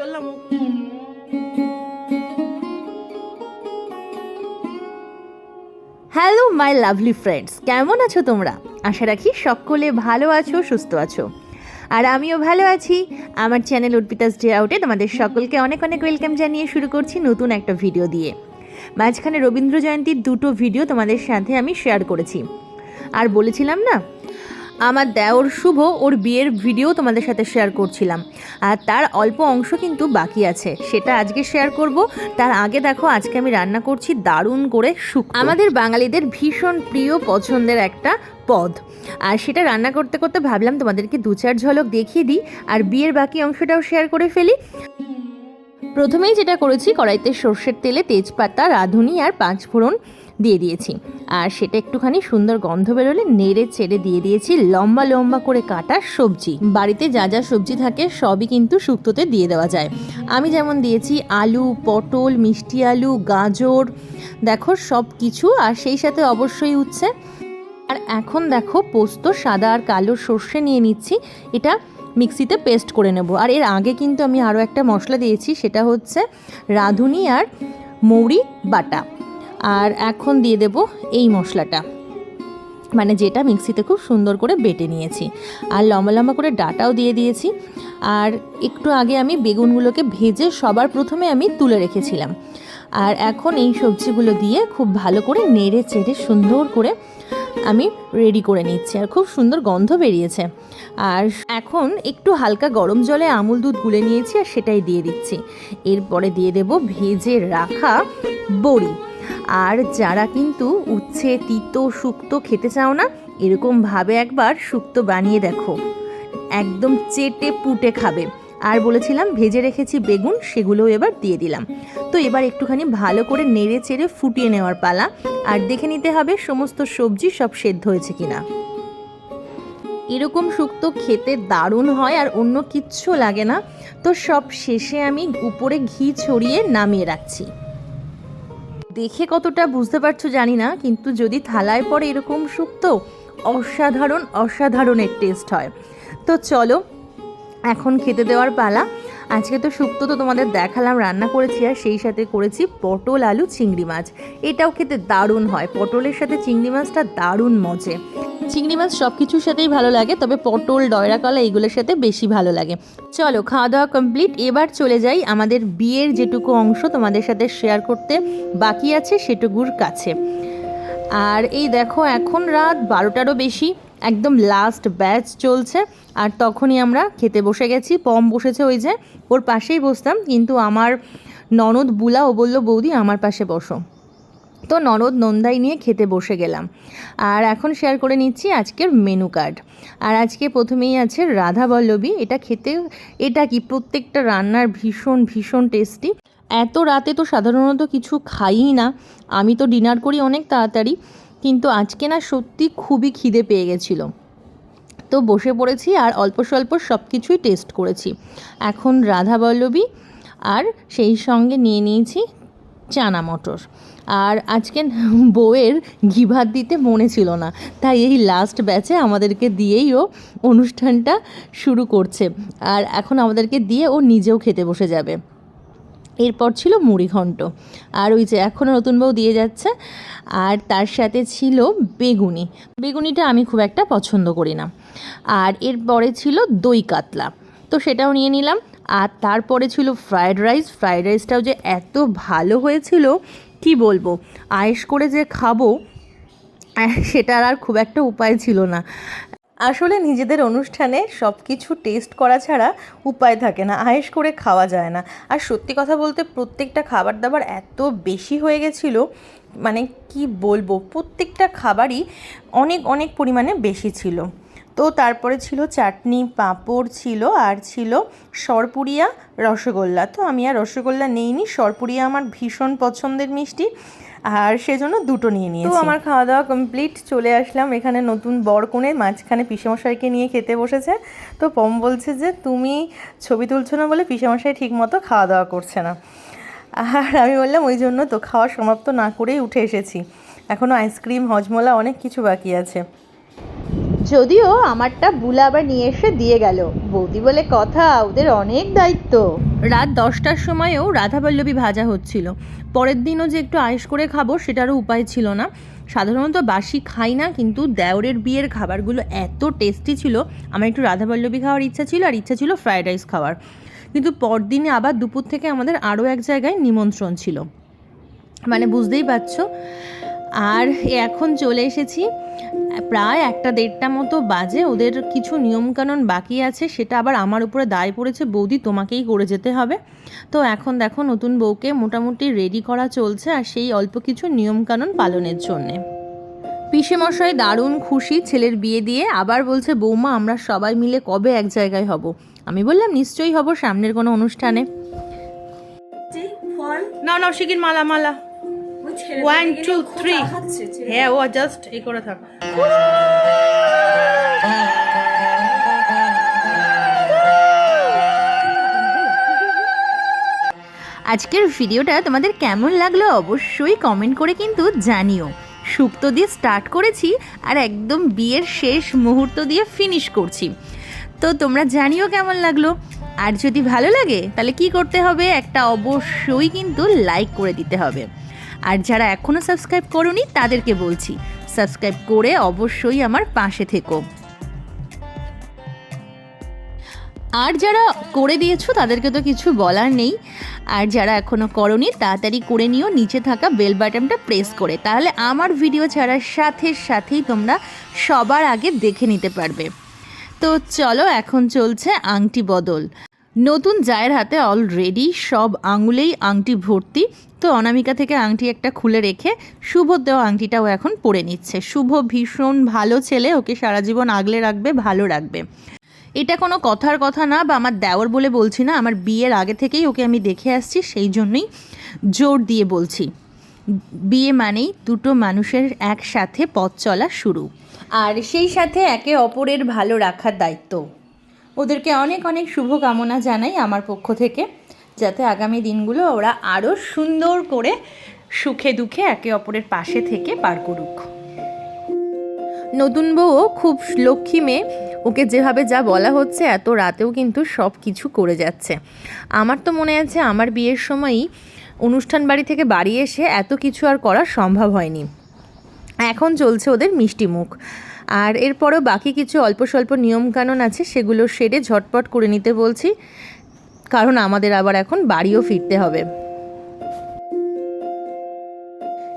করলাম। Hello my lovely friends কেমন আছো তোমরা? আশা রাখি সকলে ভালো আছো, সুস্থ আছো। আর আমিও ভালো আছি। আমার চ্যানেল উৎপিতাস ডে আউটে তোমাদের সকলকে অনেক অনেক ওয়েলকাম জানিয়ে শুরু করছি নতুন একটা ভিডিও দিয়ে। মাঝখানে রবীন্দ্র জয়ন্তীর দুটো ভিডিও তোমাদের সাথে আমি শেয়ার করেছি। আর বলেছিলাম না আমার দেওর শুভ ওর বিয়ের ভিডিও তোমাদের সাথে শেয়ার করছিলাম। আর তার অল্প অংশ কিন্তু বাকি আছে, সেটা আজকে শেয়ার করব। তার আগে দেখো, আজকে আমি রান্না করছি দারুণ করে শুক আমাদের বাঙালিদের ভীষণ প্রিয় পছন্দের একটা পদ। আর সেটা রান্না করতে করতে ভাবলাম তোমাদেরকে দু চার ঝলক দেখিয়ে দিই, আর বিয়ের বাকি অংশটাও শেয়ার করে ফেলি। প্রথমেই যেটা করেছি, কড়াইতে সর্ষের তেলে তেজপাতা, রাঁধুনি আর পাঁচ ফোড়ন দিয়ে দিয়েছি। আর সেটা একটুখানি সুন্দর গন্ধ বেরোলে নেড়ে ছেড়ে দিয়ে দিয়েছি লম্বা লম্বা করে কাটা সবজি। বাড়িতে যা যা সবজি থাকে সবই কিন্তু শুক্তোতে দিয়ে দেওয়া যায়। আমি যেমন দিয়েছি আলু, পটল, মিষ্টি আলু, গাজর, দেখো সব কিছু আর সেই সাথে অবশ্যই উচ্ছে। আর এখন দেখো পোস্ত, সাদা আর কালো সর্ষে নিয়ে নিচ্ছি। এটা মিক্সিতে পেস্ট করে নেব। আর এর আগে কিন্তু আমি আরও একটা মশলা দিয়েছি, সেটা হচ্ছে রাঁধুনি আর মৌরি বাটা। আর এখন দিয়ে দেব এই মশলাটা। মানে যেটা মিক্সিতে খুব সুন্দর করে বেটে নিয়েছি। আর লম্বা লম্বা করে ডাটাও দিয়ে দিয়েছি। আর একটু আগে আমি বেগুনগুলোকে ভেজে সবার প্রথমে আমি তুলে রেখেছিলাম। আর এখন এই সবজিগুলো দিয়ে খুব ভালো করে নেড়ে চেড়ে সুন্দর করে আমি রেডি করে নিচ্ছি। আর খুব সুন্দর গন্ধ বেরিয়েছে। আর এখন একটু হালকা গরম জলে আমুল দুধ গুলে নিয়েছি আর সেটাই দিয়ে দিচ্ছি। এরপরে দিয়ে দেব ভেজে রাখা বড়ি। আর যারা কিন্তু উচ্ছে, তিতো, শুক্তো খেতে চাও না, এরকমভাবে একবার শুক্তো বানিয়ে দেখো। একদম চেটে পুটে খাবে। আর বলেছিলাম ভেজে রেখেছি বেগুন, সেগুলোও এবার দিয়ে দিলাম। তো এবার একটুখানি ভালো করে নেড়ে চেড়ে ফুটিয়ে নেওয়ার পালা। আর দেখে নিতে হবে সমস্ত সবজি সব সেদ্ধ হয়েছে কিনা। এরকম শুক্তো খেতে দারুণ হয় আর অন্য কিচ্ছু লাগে না। তো সব শেষে আমি উপরে ঘি ছড়িয়ে নামিয়ে রাখছি। দেখে কতটা বুঝতে পারছ জানি না, কিন্তু যদি থালায় পড়ে এরকম শুক্তো অসাধারণ, অসাধারণের টেস্ট হয়। তো চলো, এখন খেতে দেওয়ার পালা। আজকে তো শুক্তো তো তোমাদের দেখালাম, রান্না করেছি আর সেই সাথে করেছি পটল, আলু, চিংড়ি মাছ। এটাও খেতে দারুণ হয়। পটলের সাথে চিংড়ি মাছটা দারুণ মজে। চিংড়ি মাছ সব কিছুর সাথেই ভালো লাগে, তবে পটল, ডয়রা কলা এগুলোর সাথে বেশি ভালো লাগে। চলো খাওয়া দাওয়া কমপ্লিট। এবার চলে যাই আমাদের বিয়ের যেটুকু অংশ তোমাদের সাথে শেয়ার করতে বাকি আছে সেটুকুর কাছে। আর এই দেখো, এখন রাত বারোটারও বেশি। একদম লাস্ট ব্যাচ চলছে। আর তখনই আমরা খেতে বসে গেছি, পম বসেছে ওই যে, ওর পাশেই বসতাম। কিন্তু আমার ননদ বুলা, ও বলল, বৌদি, আমার পাশে বসো। তো ননদ নন্দাই নিয়ে খেতে বসে গেলাম। আর এখন শেয়ার করে নিচ্ছি আজকের মেনু কার্ড আর আজকে প্রথমেই আছে রাধা বল্লভী। এটা খেতে, এটা কি প্রত্যেকটা রান্নার ভীষণ ভীষণ টেস্টি এত রাতে তো সাধারণত কিছু খাইই না। আমি তো ডিনার করি অনেক তাড়াতাড়ি। কিন্তু আজকে না সত্যি খুবই খিদে পেয়ে গেছিল। তো বসে পড়েছি আর অল্প স্বল্প সব কিছুই টেস্ট করেছি। এখন রাধা বল্লভী আর সেই সঙ্গে নিয়ে নিয়েছি চানা মটর। আর আজকে বউয়ের ঘি ভাত দিতে মনে ছিল না, তাই এই লাস্ট ব্যাচে আমাদেরকে দিয়েই ও অনুষ্ঠানটা শুরু করছে। আর এখন আমাদেরকে দিয়ে ও নিজেও খেতে বসে যাবে। এরপর ছিল মুড়িঘণ্ট আর ওই যে এখনও নতুন বউ দিয়ে যাচ্ছে। আর তার সাথে ছিল বেগুনি। বেগুনিটা আমি খুব একটা পছন্দ করি না। আর এরপরে ছিল দই কাতলা। তো সেটাও নিয়ে নিলাম। আর তারপরে ছিল ফ্রায়েড রাইস। ফ্রায়েড রাইসটাও যে এত ভালো হয়েছিল, কি বলব? আয়েস করে যে খাব সেটার আর খুব একটা উপায় ছিল না। আসলে নিজেদের অনুষ্ঠানে সব কিছু টেস্ট করা ছাড়া উপায় থাকে না, আয়েস করে খাওয়া যায় না। আর সত্যি কথা বলতে প্রত্যেকটা খাবার দাবার এত বেশি হয়ে গেছিল মানে কি বলব, প্রত্যেকটা খাবারই অনেক অনেক পরিমাণে বেশি ছিল। তো তারপরে ছিল চাটনি, পাঁপড় ছিল, আর ছিল সরপুরিয়া রসগোল্লা। তো আমি আর রসগোল্লা নেইনি, সরপুরিয়া আমার ভীষণ পছন্দের মিষ্টি। আর সেজন্য দুটো নিয়ে নিয়েছি। তো আমার খাওয়া দাওয়া কমপ্লিট চলে আসলাম। এখানে নতুন বর কোণে মাঝখানে পিসেমশাইকে নিয়ে খেতে বসেছে। তো পম বলছে যে তুমি ছবি তুলছো না বলে পিসেমশাই ঠিক মতো খাওয়া দাওয়া করছে না। আর আমি বললাম ওই জন্য তো খাওয়া সমাপ্ত না করেই উঠে এসেছি। এখনও আইসক্রিম হজমলা অনেক কিছু বাকি আছে। যদিও আমারটা বুলা আবার নিয়ে এসে দিয়ে গেল। বৌদি বলে কথা, ওদের অনেক দায়িত্ব। রাত দশটার সময়ও রাধাবল্লভী ভাজা হচ্ছিল। পরের দিনও যে একটু আয়েস করে খাব সেটারও উপায় ছিল না। সাধারণত বাসি খাই না, কিন্তু দেওরের বিয়ের খাবারগুলো এত টেস্টি ছিল, আমার একটু রাধাবল্লভী খাওয়ার ইচ্ছা ছিল আর ইচ্ছা ছিল ফ্রায়েড রাইস খাওয়ার। কিন্তু পরদিনে আবার দুপুর থেকে আমাদের আরও এক জায়গায় নিমন্ত্রণ ছিল। মানে বুঝতেই পারছ? আর এখন চলে এসেছি, প্রায় একটা দেড়টা মতো বাজে, ওদের কিছু নিয়মকানুন বাকি আছে, সেটা আবার আমার উপরে দায় পড়েছে, বৌদি তোমাকেই করে যেতে হবে। তো এখন দেখো, নতুন বউকে মোটামুটি রেডি করা চলছে, আর সেই অল্প কিছু নিয়মকানুন পালনের জন্যে। মশাই দারুণ খুশি, ছেলের বিয়ে দিয়ে আবার বলছে, বৌমা, আমরা সবাই মিলে কবে এক জায়গায় হব? আমি বললাম, নিশ্চয়ই হব সামনের কোনো অনুষ্ঠানে। নাও নাও শিগির মালা মালা। Three. খাচ্ছে, ছেড়ে হ্যাঁ ও জাস্ট এই করে থাক। আজকের ভিডিওটা তোমাদের কেমন লাগল অবশ্যই কমেন্ট করে কিন্তু জানিও। শুক্তো দিয়ে স্টার্ট করেছি আর একদম বিয়ের শেষ মুহূর্ত দিয়ে ফিনিশ করছি। তো তোমরা জানিও কেমন লাগল? আর যদি ভালো লাগে তাহলে কি করতে হবে? একটা অবশ্যই কিন্তু লাইক করে দিতে হবে। আর যারা এখনও সাবস্ক্রাইব করনি, তাদেরকে বলছি, সাবস্ক্রাইব করে অবশ্যই আমার পাশে থেকো। আর যারা করে দিয়েছ, তাদেরকে তো কিছু বলার নেই। আর যারা এখনও করনি, তাড়াতাড়ি করে নিও, নিচে থাকা বেল বাটনটা প্রেস করে। তাহলে আমার ভিডিও ছাড়ার সাথে সাথেই তোমরা সবার আগে দেখে নিতে পারবে। তো চলো, এখন চলছে আংটি বদল। নতুন জায়ের হাতে অলরেডি সব আঙুলেই আংটি ভর্তি। তো অনামিকা থেকে আংটি একটা খুলে রেখে শুভ দেওয়া আংটিটাও এখন পরে নিচ্ছে। শুভ ভীষণ ভালো ছেলে, ওকে সারা জীবন আগলে রাখবে, ভালো রাখবে। এটা কোনো কথার কথা না বা আমার দেওর বলে বলছি না, আমার বিয়ের আগে থেকেই ওকে আমি দেখে আসছি, সেই জন্যই জোর দিয়ে বলছি। বিয়ে মানেই দুটো মানুষের একসাথে পথ চলা শুরু। আর সেই সাথে একে অপরের ভালো রাখার দায়িত্ব। ওদেরকে অনেক অনেক শুভকামনা জানাই আমার পক্ষ থেকে, যাতে আগামী দিনগুলো ওরা আরও সুন্দর করে সুখে দুঃখে একে অপরের পাশে থেকে পার করুক। নতুন বউও খুব লক্ষ্মী মেয়ে, ওকে যেভাবে যা বলা হচ্ছে এত রাতেও কিন্তু সব কিছু করে যাচ্ছে। আমার তো মনে আছে আমার বিয়ের সময়ই অনুষ্ঠান বাড়ি থেকে বাড়ি এসে এত কিছু আর করা সম্ভব হয়নি। এখন চলছে ওদের মিষ্টি মুখ। আর এরপরও বাকি কিছু অল্প স্বল্প নিয়মকানুন আছে, সেগুলো সেরে ঝটপট করে নিতে বলছি। কারণ আমাদের আবার এখন বাড়িও ফিরতে হবে।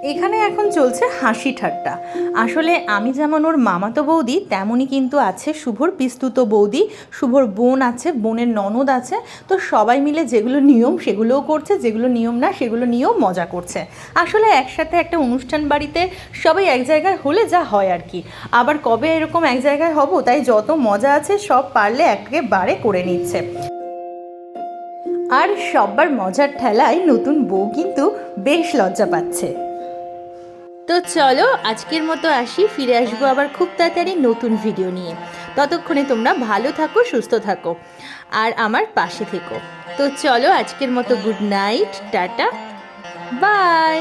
এখানে এখন চলছে হাসি ঠাট্টা। আসলে আমি যেমন ওর মামাতো বৌদি, তেমনই কিন্তু আছে শুভর পিস্তুত বৌদি। শুভর বোন আছে, বোনের ননদ আছে। তো সবাই মিলে যেগুলো নিয়ম সেগুলোও করছে, যেগুলো নিয়ম না সেগুলো নিয়েও মজা করছে। আসলে একসাথে একটা অনুষ্ঠান বাড়িতে সবাই এক জায়গায় হলে যা হয় আর কি। আবার কবে এরকম এক জায়গায় হব, তাই যত মজা আছে সব পারলে একেবারে করে নিচ্ছে। আর সব্বার মজার ঠেলায় নতুন বউ কিন্তু বেশ লজ্জা পাচ্ছে। তো চলো, আজকের মতো আসি, ফিরে আসব আবার খুব তাড়াতাড়ি নতুন ভিডিও নিয়ে। ততক্ষণে তোমরা ভালো থাকো, সুস্থ থাকো, আর আমার পাশে থেকো। তো চলো, আজকের মতো গুড নাইট টাটা বাই